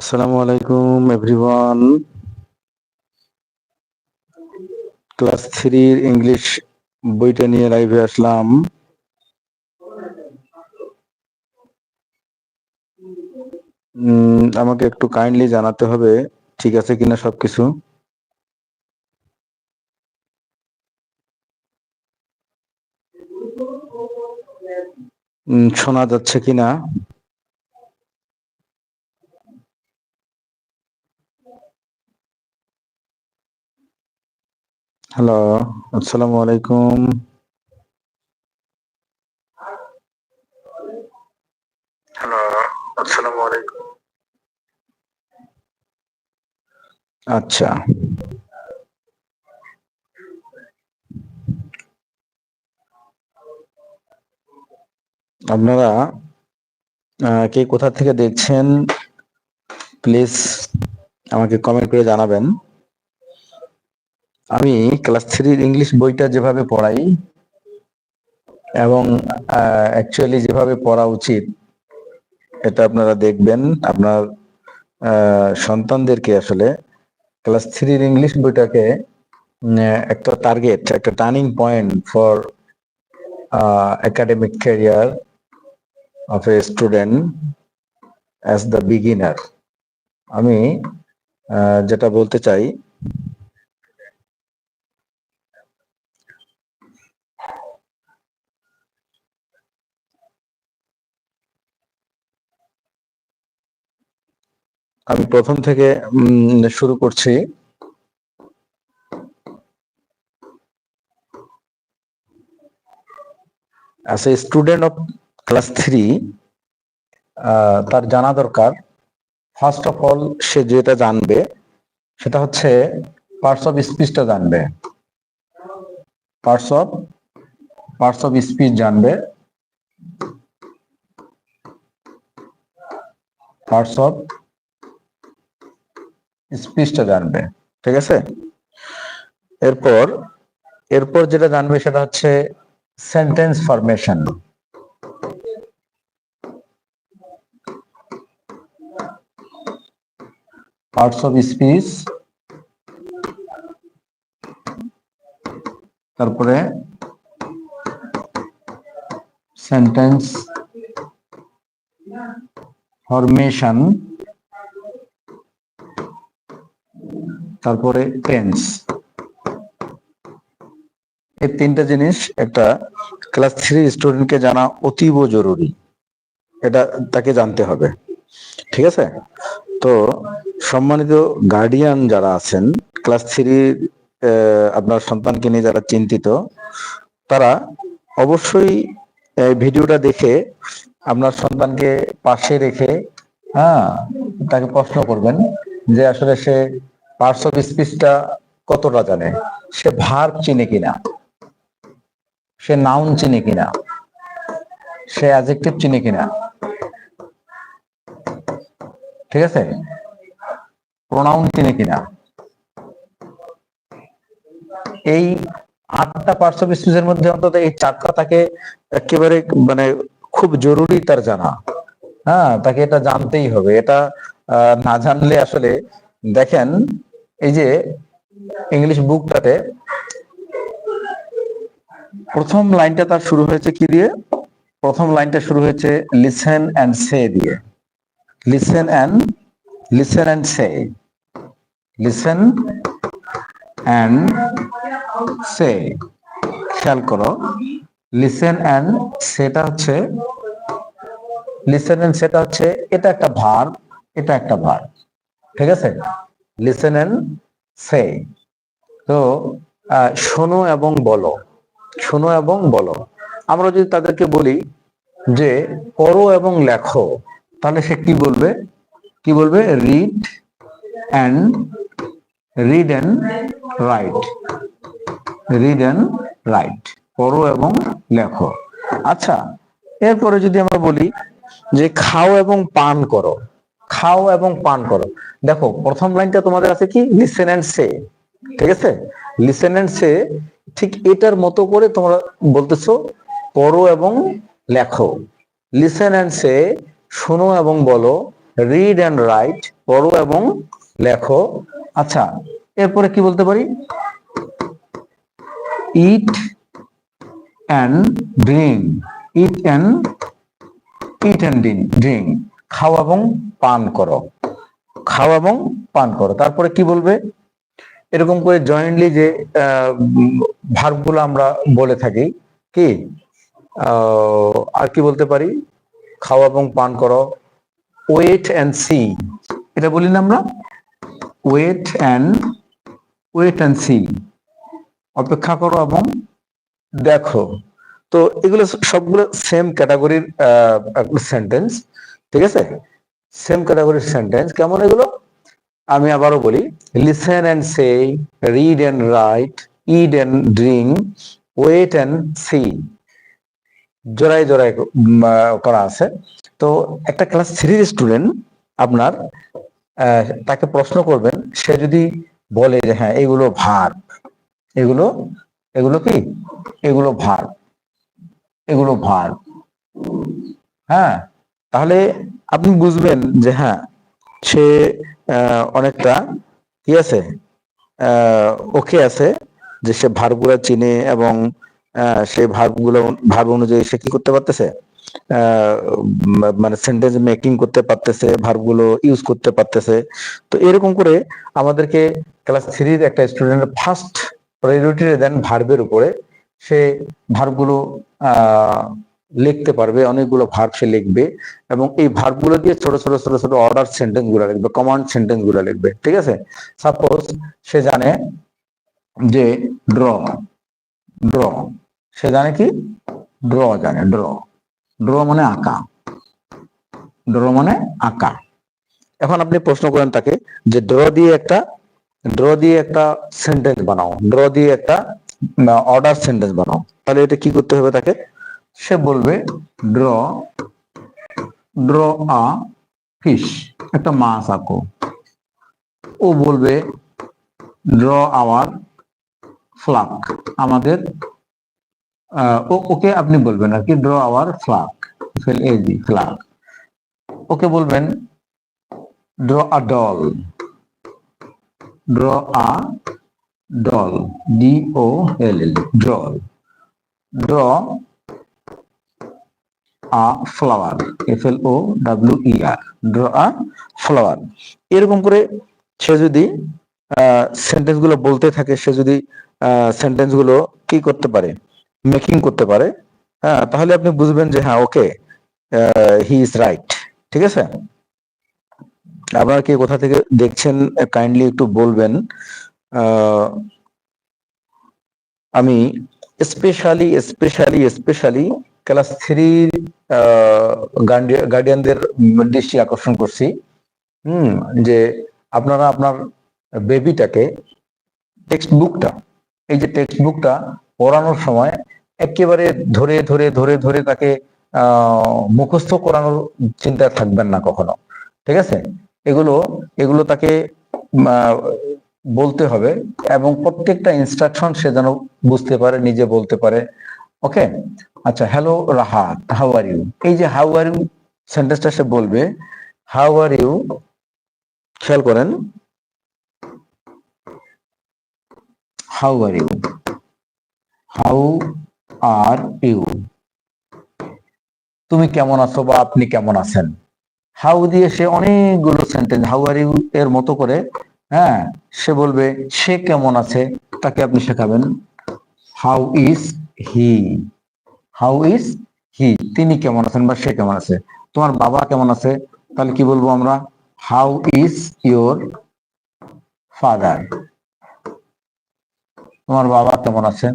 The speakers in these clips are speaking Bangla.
আসসালামু আলাইকুম এভরিওয়ান ক্লাস থ্রির ইংলিশ বইটা নিয়ে লাইভে আসলাম। আমাকে একটু কাইন্ডলি জানাতে হবে, ঠিক আছে কিনা সবকিছু? শোনা যাচ্ছে কিনা? হ্যালো আসসালামু আলাইকুম। হ্যালো আসসালামু আলাইকুম। আচ্ছা। আপনারা কে কোথা থেকে দেখছেন প্লিজ আমাকে কমেন্ট করে জানাবেন। আমি ক্লাস থ্রির ইংলিশ বইটা যেভাবে পড়াই এবং অ্যাকচুয়ালি যেভাবে পড়া উচিত, এটা আপনারা দেখবেন। আপনার সন্তানদেরকে আসলে ক্লাস থ্রির ইংলিশ বইটাকে একটা টার্গেট একটা turning point for academic career of a student as the beginner আমি যেটা বলতে চাই আমি প্রথম থেকে শুরু করছি। As a student of class three তার জানা দরকার। ফার্স্ট অফ অল সে যেটা জানবে, সেটা হচ্ছে পার্টস অফ স্পিচটা জানবে। Parts of parts of speech জানবে। পার্টস অফ স্পিচটা জানবে, ঠিক আছে? এরপর এরপর যেটা জানবে সেটা হচ্ছে sentence formation parts of speech তারপরে সেন্টেন্স ফরমেশন তারপরে টেন্স এই তিনটা জিনিস একটা ক্লাস থ্রি স্টুডেন্টকে জানা অতীব জরুরি। এটা তাকে জানতে হবে। ঠিক আছে? তো সম্মানিত গার্ডিয়ান যারা আছেন ক্লাস থ্রি আপনার সন্তানকে নিয়ে যারা চিন্তিত, তারা অবশ্যই ভিডিওটা দেখে আপনার সন্তানকে পাশে রেখে হ্যাঁ তাকে প্রশ্ন করবেন যে আসলে সে পার্টস অফ স্পিচটা কতটা জানে? সে ভার চিনে কিনা? সে নাউন চিনে কিনা? সে অ্যাজেক্টিভ চিনে কিনা? ঠিক আছে? প্রোনাউন চিনে কিনা? এই আটটা পার্টস অফ স্পিচের মধ্যে অন্তত এই চারটা তাকে একেবারে মানে খুব জরুরি তার জানা। হ্যাঁ তাকে এটা জানতেই হবে। এটা না জানলে আসলে দেখেন এই যে ইংলিশ বুকটাতে প্রথম লাইনটা তার শুরু হয়েছে কি দিয়ে? প্রথম লাইনটা শুরু হয়েছে লিসেন অ্যান্ড সে দিয়ে। Listen and listen and say listen and say খেয়াল করো। লিসেন অ্যান্ড সেটা হচ্ছে লিসেন অ্যান্ড সেটা হচ্ছে, এটা একটা ভার এটা একটা ভার ঠিক আছে? লিসেন অ্যান্ড সে তো শোনো এবং বলো। শোনো এবং বলো। আমরা যদি তাদেরকে বলি যে, পড়ো এবং লেখো, তাহলে সে কি বলবে? কি বলবে? Read and read and write read and write পড়ো এবং লেখো। আচ্ছা এরপরে যদি আমরা বলি যে, খাও এবং পান করো। খাও এবং পান করো। দেখো, প্রথম লাইনটা তোমাদের আছে কি? লিসেন অ্যান্ড সে ঠিক আছে? লিসেন অ্যান্ড সে ঠিক এটার মতো করে তোমরা বলতেছো, পড়ো এবং লেখো। লিসেন অ্যান্ড সে শোনো এবং বলো রিড অ্যান্ড রাইট পড়ো এবং লেখো। আচ্ছা এরপরে কি বলতে পারি? Eat and drink eat and eat and drink খাও এবং পান করো। খাও এবং পান করো। তারপরে কি বলবে? এরকম করে জয়েন্টলি যে ভার্বগুলো আমরা বলে থাকি, কি? আর কি বলতে পারি? খাও এবং পান করো। ওয়েট অ্যান্ড সি এটা বলি না আমরা? Wait and wait and see অপেক্ষা করো এবং দেখো। তো এগুলো সবগুলো সেম ক্যাটাগরির সেন্টেন্স ঠিক আছে? সেম ক্যাটাগরির সেন্টেন্স কেমন এগুলো? আমি আবারও বলি listen and say read and write eat and drink wait and see জোড়ায় জোড়ায় করা আছে। তো একটা ক্লাস থ্রির স্টুডেন্ট আপনার তাকে প্রশ্ন করবেন, সে যদি বলে যে হ্যাঁ এগুলো ভার। এগুলো এগুলো কি? এগুলো ভার। এগুলো ভার। হ্যাঁ? তাহলে আপনি বুঝবেন যে হ্যাঁ সে অনেকটা কি আছে? ওকে আছে যে সে ভার্বগুলো চিনে এবং সে ভার্বগুলো, ভার্ব অনুযায়ী সে কি করতে পারতেছে? মানে সেন্টেন্স মেকিং করতে পারতেছে, ভার্বগুলো ইউজ করতে পারতেছে। তো এরকম করে আমাদেরকে ক্লাস থ্রির একটা স্টুডেন্টের ফার্স্ট প্রায়োরিটি দেন ভার্বের উপরে। সে ভার্বগুলো লিখতে পারবে, অনেকগুলো ভার্ব সে লিখবে এবং এই ভার্বগুলো দিয়ে ছোট ছোট ছোট ছোট অর্ডার সেন্টেন্সগুলো লিখবে কমান্ড সেন্টেন্সগুলো লিখবে, ঠিক আছে? সাপোজ সে জানে যে ড্র ড্র সে জানে কি? ড্র জানে ড্র ড্র মানে আঁকা ড্র মানে আঁকা। এখন আপনি প্রশ্ন করেন তাকে যে ড্র দিয়ে একটা ড্র দিয়ে একটা সেন্টেন্স বানাও ড্র দিয়ে একটা অর্ডার সেন্টেন্স বানাও, তাহলে এটা কি করতে হবে তাকে? সে বলবে, ড্র ড্র আ ফিশ একটা মাছ আঁকো। ও বলবে, ড্র আওয়ার ফ্লাক। আমাদের ওকে আপনি বলবেন আর কি, draw our flag. F L A G flag. Okay বলবেন, draw a doll. Draw a doll, D O L L doll draw a flower F L O W E R draw a flower এরকম করে সে যদি সেন্টেন্সগুলো বলতে থাকে, সে যদি সেন্টেন্সগুলো কি করতে পারে? মেকিং করতে পারে। হ্যাঁ তাহলে আপনি বুঝবেন যে হ্যাঁ ওকে হি ইজ রাইট ঠিক আছে? আপনারা কি কোথা থেকে দেখছেন কাইন্ডলি একটু বলবেন। আমি স্পেশালি স্পেশালি স্পেশালি ক্লাস থ্রির গার্ডিয়ানদের দৃষ্টি আকর্ষণ করছি। হুম, যে আপনারা আপনার বেবিটাকে টেক্সট বুকটা এই যে টেক্সট বুকটা পড়ানোর সময় একেবারে ধরে ধরে ধরে ধরে তাকে মুখস্থ করানোর চিন্তা থাকবেন না কখনো, ঠিক আছে? এগুলো এগুলো তাকে বলতে হবে এবং প্রত্যেকটা ইনস্ট্রাকশন সে যেন বুঝতে পারে, নিজে বলতে পারে ওকে আচ্ছা hello Rahat how are you এই যে হাউ আর ইউ সেন্টেন্সটা সে বলবে হাউ আর ইউ খেয়াল করেন how are you how are you তুমি কেমন আছো বা আপনি কেমন আছেন? হাউ দিয়ে সে অনেকগুলো সেন্টেন্স হাউ আর ইউ এর মতো করে হ্যাঁ সে বলবে, সে কেমন আছে, তাকে আপনি শেখাবেন how is he how is he তিনি কেমন আছেন বা সে কেমন আছে? তোমার বাবা কেমন আছে? তাহলে কি বলব আমরা? হাউ ইজ ইয়োর ফাদার তোমার বাবা কেমন আছে?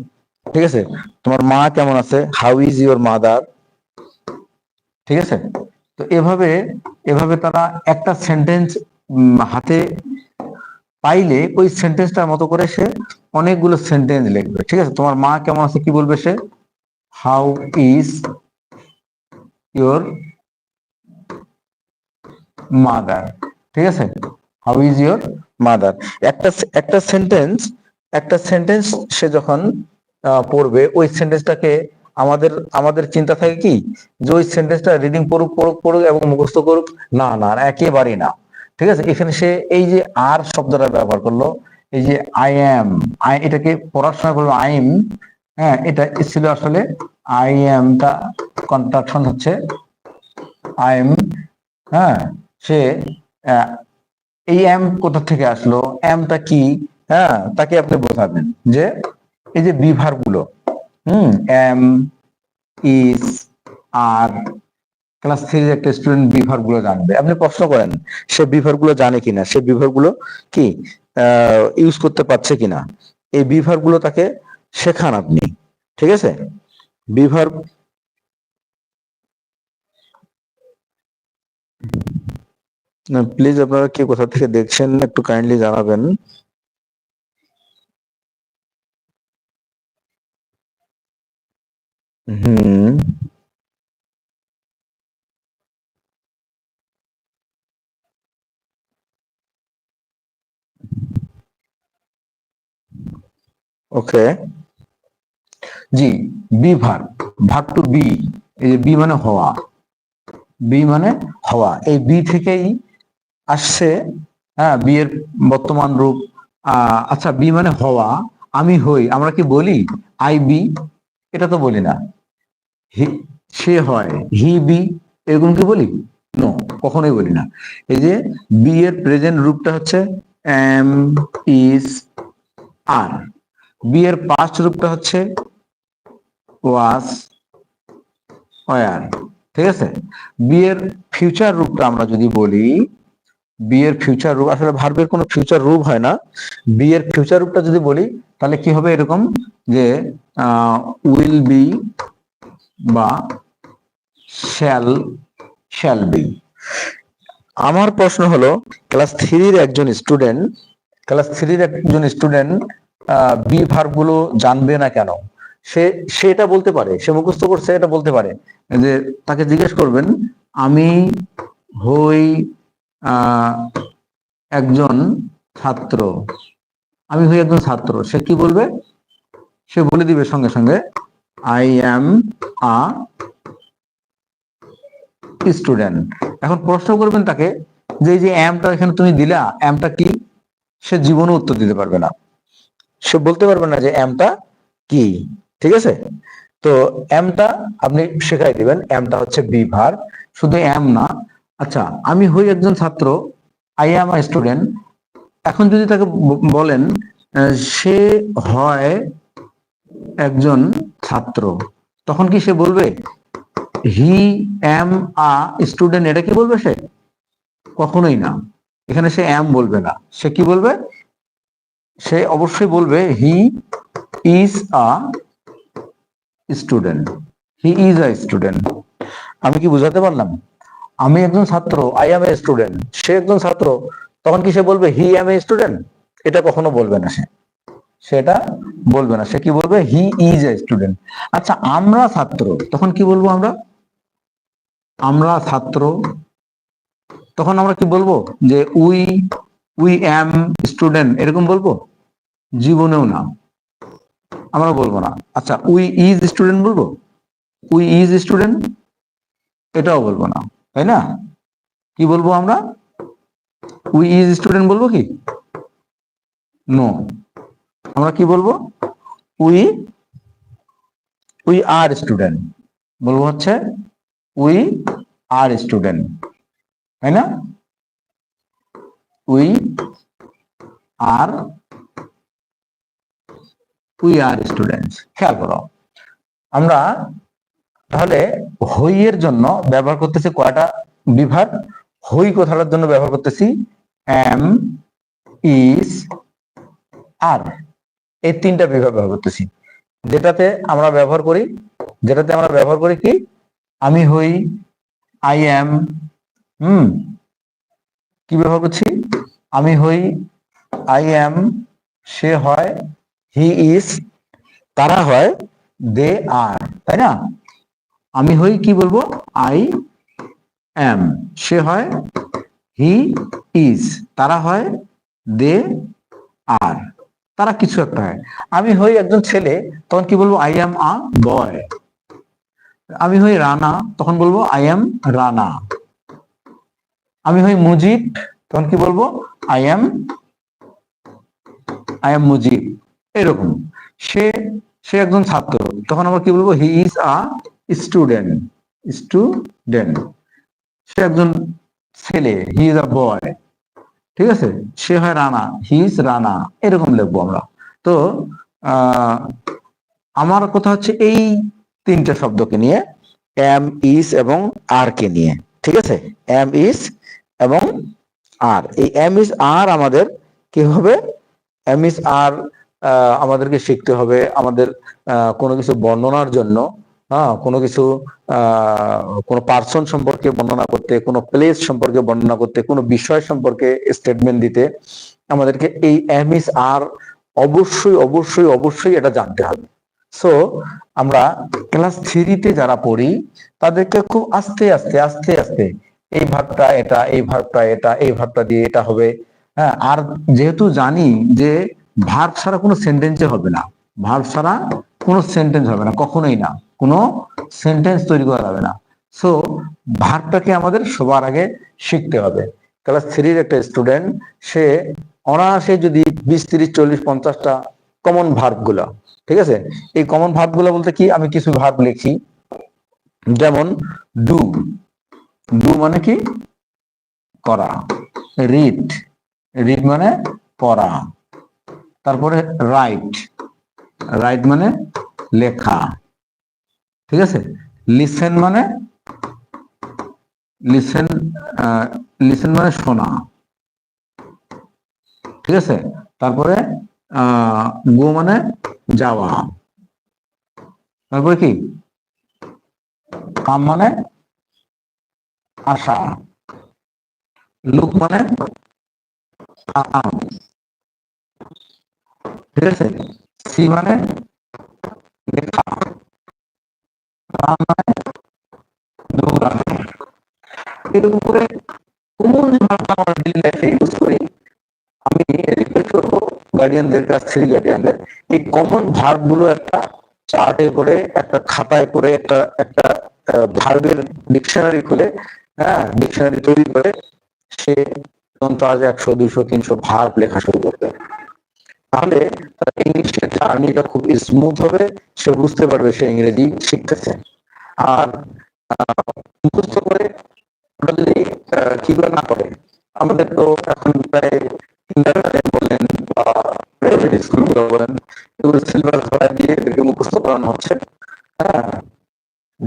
ঠিক আছে? তোমার মা কেমন আছে? হাউ ইজ ইয়োর মাদার ঠিক আছে? তো এভাবে এভাবে তারা একটা সেন্টেন্স হাতে পাইলে ওই সেন্টেন্সটার মতো করে সে অনেকগুলো সেন্টেন্স লিখবে। ঠিক আছে? তোমার মা কেমন আছে কি বলবে সে? হাউ ইজ ইয়োর মাদার ঠিক আছে? হাউ ইজ ইয়োর মাদার একটা একটা সেন্টেন্স একটা সেন্টেন্স সে যখন পড়বে, ওই সেন্টেন্সটাকে আমাদের আমাদের চিন্তা থাকে কি? যে ওই সেন্টেন্সটা রিডিং পড়ুক পড়ুক পড়ুক এবং মুখস্থ করুক, না না একেবারেই না। ঠিক আছে? এখানে সে এই যে আর শব্দটা ব্যবহার করল, এই যে আই এম আই এটাকে সময় বলব আই এম হ্যাঁ এটা ছিল আসলে আই এমটা কন্ট্রাকশন হচ্ছে। আই এম হ্যাঁ সে এই এম কোথা থেকে আসলো? এমটা কি? হ্যাঁ তাকে আপনি বোঝাবেন যে এই যে বিভারগুলো, হুম এম ইস আর ক্লাস থ্রির একটা স্টুডেন্ট বিভারগুলো জানবে। আপনি প্রশ্ন করেন, সে বিভারগুলো জানে কিনা? সে বিভারগুলো কি ইউজ করতে পারছে কিনা? এই বিভারগুলো তাকে শেখান আপনি, ঠিক আছে? বিভার না প্লিজ আপনারা কি কোথা থেকে দেখছেন, একটু কাইন্ডলি জানাবেন। হুম। Okay G be verb verb to be এই যে বি মানে হওয়া। বি মানে হওয়া। এই বি থেকেই আসছে হ্যাঁ বি এর বর্তমান রূপ। আচ্ছা বি মানে হওয়া। আমি হই। আমরা কি বলি? আই বি এটা তো বলি না। সে হয়। হি বি এরকম কি বলি? নো কখনোই বলি না। এই যে বি এর প্রেজেন্ট রূপটা হচ্ছে এম ইজ আর বি এর পাস্ট রূপটা হচ্ছে ওয়াজ, ওয়ার, ঠিক আছে? বিয়ের ফিউচার রূপটা আমরা যদি বলি, বিয়ের ফিউচার রূপ, আসলে ভার্বের কোনো ফিউচার রূপ হয় না। বিয়ের ফিউচার রূপটা যদি বলি, তাহলে কি হবে এরকম যে উইল বি বা শ্যাল শ্যাল বি আমার প্রশ্ন হলো ক্লাস থ্রির একজন স্টুডেন্ট ক্লাস থ্রির একজন স্টুডেন্ট বি ভার্বগুলো জানবে না কেন? সে সে এটা বলতে পারে, সে মুখস্থ করছে, এটা বলতে পারে। যে তাকে জিজ্ঞেস করবেন, আমি হই একজন ছাত্র। আমি হই একজন ছাত্র। সে কি বলবে? সে বলে দিবে সঙ্গে সঙ্গে আই অ্যাম আ স্টুডেন্ট এখন প্রশ্ন করবেন তাকে, যে যে অ্যামটা এখানে তুমি দিলা অ্যামটা কি? সে জীবনে উত্তর দিতে পারবে না। সে বলতে পারবে না যে অ্যামটা কি, ঠিক আছে? তো অ্যামটা আপনি শেখাই দিবেন অ্যামটা হচ্ছে বিভার, শুধু এম না। আচ্ছা আমি হই একজন ছাত্র আই এম আ স্টুডেন্ট এখন যদি তাকে বলেন সে হয় একজন ছাত্র, তখন কি সে বলবে? হি এম আ স্টুডেন্ট এটা কি বলবে সে? কখনোই না। এখানে সে এম বলবে না। সে কি বলবে? সে অবশ্যই বলবে he is a student he is a student আমি কি বুঝাতে পারলাম? আমি একজন ছাত্র আই এম এ স্টুডেন্ট সে একজন ছাত্র, তখন কি সে বলবে হি এম এ স্টুডেন্ট এটা কখনো বলবে না সে। সেটা বলবে না। সে কি বলবে হি ইজ এ স্টুডেন্ট আচ্ছা আমরা ছাত্র, তখন কি বলব আমরা? আমরা ছাত্র, তখন আমরা কি বলব? যে উই উই অ্যাম স্টুডেন্ট এরকম বলব? জীবনেও না। আমরা বলব না। আচ্ছা উই ইজ স্টুডেন্ট বলব? উই ইজ স্টুডেন্ট এটাও বলব না। তাই না? কি বলব আমরা? উই ইজ স্টুডেন্ট বলব কি? নো আমরা কি বলব? উই উই আর স্টুডেন্ট বলব হচ্ছে উই আর স্টুডেন্ট তাই না? We are we are students. খেয়াল করো, আমরা তাহলে হইয়ের জন্য ব্যবহার করতেছি কয়টা বিভাগ? হই কথাটার জন্য ব্যবহার করতেছি? Am is are. এই তিনটা বিভাগ ব্যবহার করতেছি। যেটাতে আমরা ব্যবহার করি, যেটাতে আমরা ব্যবহার করি কি? আমি হই, আই এম, হুম, কি ব্যবহার করছি? আমি হই আই এম সে হয় হি ইজ তারা হয় দে আর তাই না? আমি হই কি বলব? আই এম সে হয় হি ইজ তারা হয় দে আর তারা কিছু একটা হয়। আমি হই একজন ছেলে, তখন কি বলব? আই এম আ বয় আমি হই রানা, তখন বলব আই এম রানা। আমি হই মুজিব তখন কি বলব? I am I am Mujib এরকম। সে সে একজন ছাত্র। তখন আবার কি বলব? He is a student student সে একজন ছেলে। হি ইজ আ বয় ঠিক আছে? সে হয় রানা। He is Rana. এরকম লিখব আমরা। তো আমার কথা হচ্ছে এই তিনটা শব্দকে নিয়ে। এম ইস এবং আর কে নিয়ে। ঠিক আছে? এম ইস এবং আর, এই এম ইস আর আমাদের কি হবে? এম ইস আর আমাদেরকে শিখতে হবে আমাদের কোনো কিছু বর্ণনার জন্য হ্যাঁ কোনো কিছু কোনো পার্সন সম্পর্কে বর্ণনা করতে, কোনো প্লেস সম্পর্কে বর্ণনা করতে, কোনো বিষয় সম্পর্কে স্টেটমেন্ট দিতে, আমাদেরকে এই এম ইস আর অবশ্যই অবশ্যই অবশ্যই এটা জানতে হবে। সো আমরা ক্লাস থ্রিতে যারা পড়ি, তাদেরকে খুব আস্তে আস্তে আস্তে আস্তে এই ভাবটা এটা, এই ভাবটা এটা, এই ভাবটা দিয়ে এটা হবে। হ্যাঁ আর যেহেতু জানি যে ভার্ব ছাড়া কোনো সেন্টেন্সে হবে না। ভার্ব ছাড়া কোনো সেন্টেন্স হবে না, কখনোই না। কোনো সেন্টেন্স তৈরি করা যাবে না। সো ভার্বটাকে আমাদের সবার আগে শিখতে হবে। ক্লাস থ্রির একটা স্টুডেন্ট সে অনায়াসে যদি বিশ, তিরিশ, চল্লিশ, পঞ্চাশটা কমন ভার্বগুলো ঠিক আছে? এই কমন ভার্বগুলো বলতে কি? আমি কিছু ভার্ব লিখি। যেমন ডু ডু মানে কি? করা। রিড রিড মানে পড়া। তারপরে রাইট রাইট মানে লেখা। ঠিক আছে? লিসেন মানে লিসেন লিসেন মানে শোনা। ঠিক আছে? তারপরে গো মানে যাওয়া। তারপরে কি? কাম মানে আসা লুক মানে ঠিক আছে? সি মানে লেখা। রান মানে করে ইউজ আমি গার্ডিয়ানদের কাছ থেকে গার্ডিয়ানদের এই কমনগুলো একটা চার্টে করে, একটা খাতায় করে, একটা একটা ভার্বের ডিকশনারি খুলে হ্যাঁ ডিকশনারি তৈরি করে সে তখন আজ একশো দুইশো তিনশো ভার্ব লেখা শুরু করবে। তাহলে তার ইংলিশের জার্নিটা খুব স্মুথ হবে সে বুঝতে পারবে সে ইংরেজি শিখতেছে। আর মুখস্থ করে যদি আহ, কি করে না করে আমাদের তো এখন প্রায় কিন্ডারগার্টেন বলেন বা প্রাইভেট স্কুলগুলো বলেন এগুলো সিলভার ধরায় দিয়ে এদেরকে মুখস্থ করানো হচ্ছে।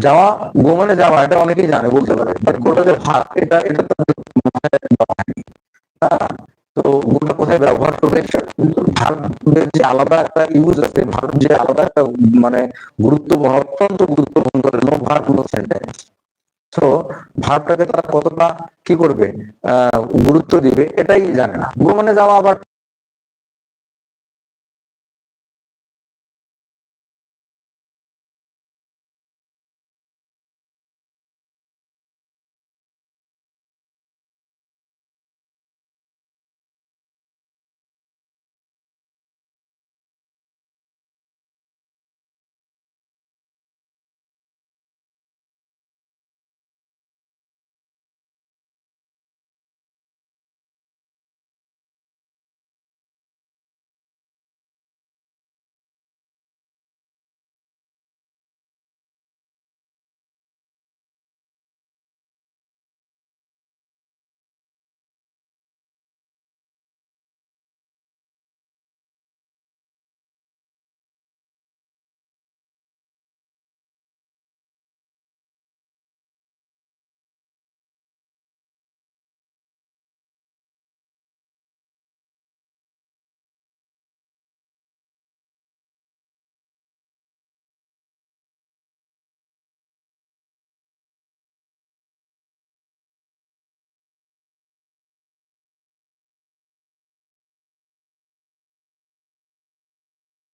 যাওয়া গো মানে যাওয়া, এটা অনেকেই জানে, বলতে পারে। বাট গোটা যে ভাত, এটা এটা তো গোটা কোথায় ব্যবহার করবে ভারতের যে আলাদা একটা ইউজ আছে, ভারত যে আলাদা একটা মানে গুরুত্ব অত্যন্ত গুরুত্বপূর্ণ করে নো ভার্ব নো সেন্টেন্স তো ভাবটাকে তারা কতটা কি করবে গুরুত্ব দিবে, এটাই জানে না। মানে যাওয়া, আবার